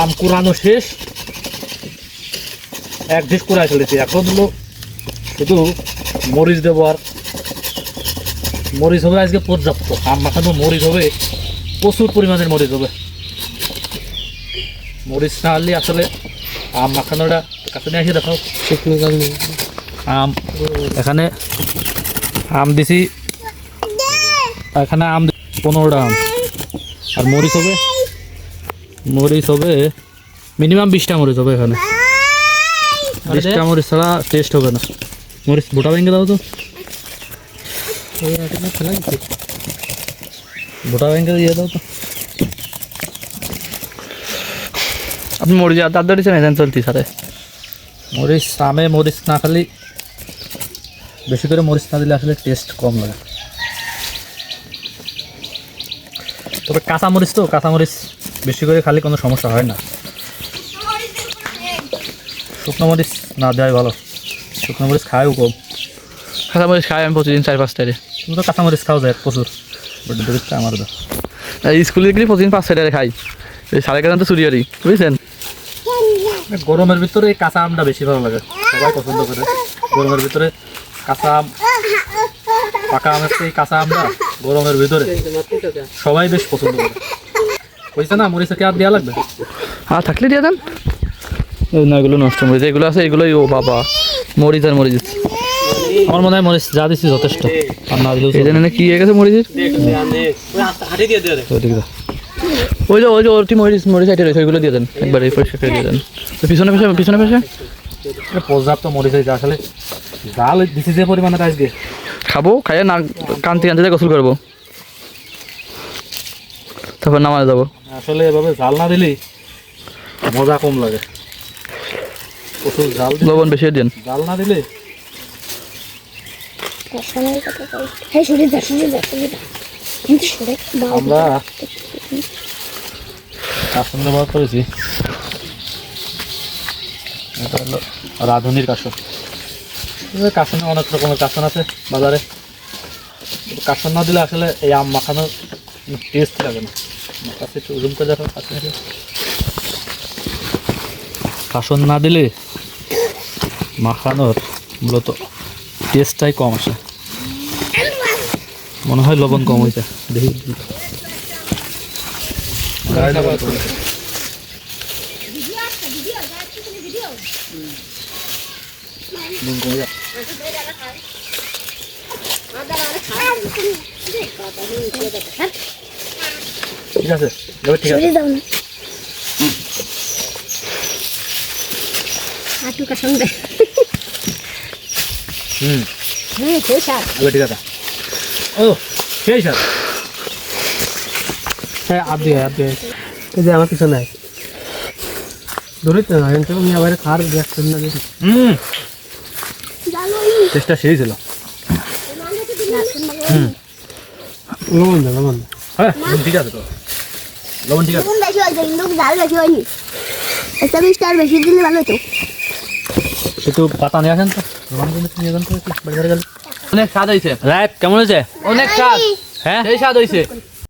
আম কুড়ানো শেষ। এক ডিশ কুড়াই ফেলেছি, এখন হলো শুধু মরিচ দেবো আর মরিচ হবে আজকে পর্যাপ্ত। আম মাখানো মরিচ হবে, প্রচুর পরিমাণের মরিচ হবে। মরিচ না হলে আসলে আম মাখানোটা কাছে নিয়ে এসে দেখাও। আম, এখানে আম দিছি, এখানে আম পনেরোটা আম। আর মরিচ হবে মরিচ হবে মিনিমাম বিশটা মরিচ হবে এখানে। বিশটা মরিচ ছাড়া টেস্ট হবে না। মরিচ গোটা ভেঙে দাও তো। গোটা ভেঙে দিয়ে দাও তো। আপনি মরে যা তার ধরেছেন এখানে চলতি সাথে মরিচ আমে মরিচ না খালি বেশি করে মরিচ না দিলে আসলে টেস্ট কম লাগে। তবে কাঁচা মরিচ তো কাঁচা মরিচ বেশি করে খালি কোনো সমস্যা হয় না। শুকনো মরিচ না দেওয়াই ভালো। শুকনো মরিচ খায়ও কম খাতা মরিচ খাই আমি প্রতিদিন চার পাঁচটারে তুমি তো কাঁচা মরিচ খাও যায় প্রচুর। বড় দরিদ্র আমার তো। স্কুলে গেলে প্রতিদিন পাঁচ ছয়টারে খাই। এই সাড়ে কারণ তো চুরি আরি বুঝছেন? গরমের ভিতরে এই কাঁচা আমটা বেশি ভালো লাগে। সবাই পছন্দ করে। গরমের ভিতরে কাঁচা আম পাকা আমের এই কাঁচা আমটা গরমের ভিতরে সবাই বেশ পছন্দ করে। বুঝছে না কি আর দেওয়া লাগবে? আর থাকলে দিয়ে দেন। না এগুলো নষ্ট মরিচ এগুলো আছে এগুলোই ও বাবা। মরিচ আর মরিচ। আমার মনে হয় মরিচ যা দিচ্ছি যথেষ্ট। আর না দিলেও এই জন্য কি হয়ে গেছে মরিচের। ওই যে ওই যে মরিচ মরিচ আইটে রয়েছে ওইগুলো দিয়ে দেন। একবারে পরিষ্কার করে দিয়ে দেন। পিছনে পেছনে পিছনে পেছনে। পর্যাপ্ত মরিচ হয়েছে আসলে। জাল দিছি যে পরিমাণে আজকে। খাব খাইয়ে না কান্তি কান্তিতে গোসল করব। তারপর নামাজ যাব। আসলে এভাবে জাল না দিলেই মজা কম লাগে। প্রচুর জাল লবণ বেশি দেন। জাল না দিলে আমরা কাসন ব্যবহার করেছি। এটা হলো রাঁধুনির কাসন। এই কাসনে অনেক রকমের কাসন আছে বাজারে। কাসন না দিলে আসলে এই আম মাখানোর টেস্ট লাগে না। কাসন না দিলে মাখানোর মূলত টেস্টটাই কম আসে। মনে হয় লবণ কম হয়েছে দেখি। ঠিক আছে এবার ঠিক আছে। সরে যাও না। হাঁটু কা সঙ্গে। হুম। হ্যাঁ সেই সার। ঠিক আছে। ও সেই স্যার হ্যাঁ এই যে আমার পিছনে। আয় ধরিস না। এখান আমি আবার খার দেখছেন না হুম। টেস্টটা সেই ছিল। লবণ দে লবণ হ্যাঁ। ঠিক আছে তো। লবণ ঠিক আছে। লবণ বেশি হয়েছে কিন্তু ঝাল বেশি হয়নি। একটা স্টার বেশি দিলে ভালো হতো। একটু পাতা নিয়ে আসেন তো। লবণ কিন্তু নিয়ে আসেন তো একটু বাজারে গেলে। অনেক স্বাদ হয়েছে। রাইট কেমন হয়েছে? অনেক স্বাদ। হ্যাঁ? সেই স্বাদ হয়েছে।